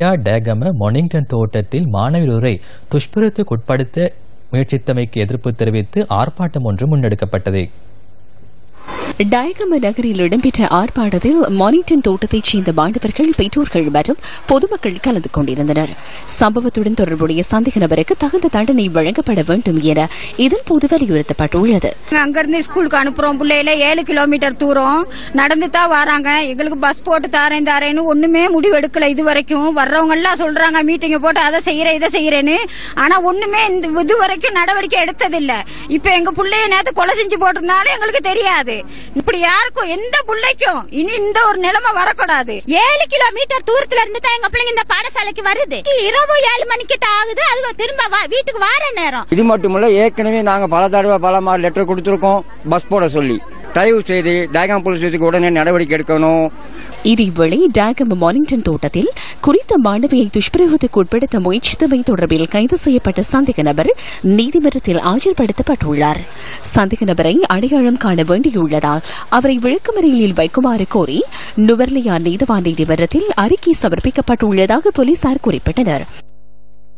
டேகம மொனிங்டன் தோட்டத்தில் மாணவியரை துஷ்பிரத்துக்குட்படுத்த முயற்சித்தமைக்கு எதிர்ப்பு தெரிவித்து ஆர்ப்பாட்டம் ஒன்று முன்னெடுக்கப்பட்டது. டயகம நகரில் இடம்பெற்ற ஆர்ப்பாட்டத்தில் மானிங்டன் தோட்டத்தைச் சேர்ந்த மாணவர்கள் பெற்றோர்கள் மற்றும் பொதுமக்கள் கலந்து கொண்டிருந்தனர். சம்பவத்துடன் தொடர்புடைய சந்தேக நபருக்கு தகுந்த தண்டனை வழங்கப்பட வேண்டும் என இதன்போது வலியுறுத்தப்பட்டுள்ளது. அங்கிருந்து ஸ்கூலுக்கு அனுப்புறோம் பிள்ளையில. ஏழு கிலோமீட்டர் தூரம். நடந்து தான் வராங்க. எங்களுக்கு பஸ் போட்டு தாரேன் தாரேன்னு ஒண்ணுமே முடிவு எடுக்கல இது வரைக்கும் வர்றவங்க எல்லாம் சொல்றாங்க மீட்டிங் போட்டு அதை செய்யறேன் இதை செய்யறேன்னு. ஆனா ஒண்ணுமே இந்த இது வரைக்கும் நடவடிக்கை எடுத்ததில்ல. இப்ப எங்க பிள்ளைய நேத்து கொலை செஞ்சு போட்டிருந்தாலும் எங்களுக்கு தெரியாது. இப்படி யாருக்கும் எந்த பிள்ளைக்கும் இனி இந்த ஒரு நிலைமை வரக்கூடாது. ஏழு கிலோமீட்டர் தூரத்துல இருந்து தான் எங்க பிள்ளைங்க இந்த பாடசாலைக்கு வருது. இரவு ஏழு மணிக்கிட்ட ஆகுது அது திரும்ப வா- வீட்டுக்கு வார நேரம். இது மட்டுமல்ல ஏற்கனவே நாங்க பல தடவை பல மாதிரி லெட்டர் கொடுத்துருக்கோம். பஸ் போட சொல்லி. தயவு செய்து டயகாம் போலீஸ் ஸ்டேஷனுக்கு உடனே நடவடிக்கை எடுக்கணும். இதேவேளை டேகம் மானிங்டன் தோட்டத்தில் குறித்த மாணவியை துஷ்பிரயோகத்துக்கு உட்படுத்த முயற்சித்தமை தொடர்பில் கைது செய்யப்பட்ட சந்தேக நபர் நீதிமன்றத்தில் ஆஜர்படுத்தப்பட்டுள்ளார். சந்தேக நபரை அடையாளம் காண வேண்டியுள்ளதால் அவரை விளக்கமறியலில் வைக்குமாறு கோரி நுவர்லியா நீதவான் நீதிமன்றத்தில் அறிக்கை சமர்ப்பிக்கப்பட்டுள்ளதாக போலீசார் குறிப்பிட்டனர்.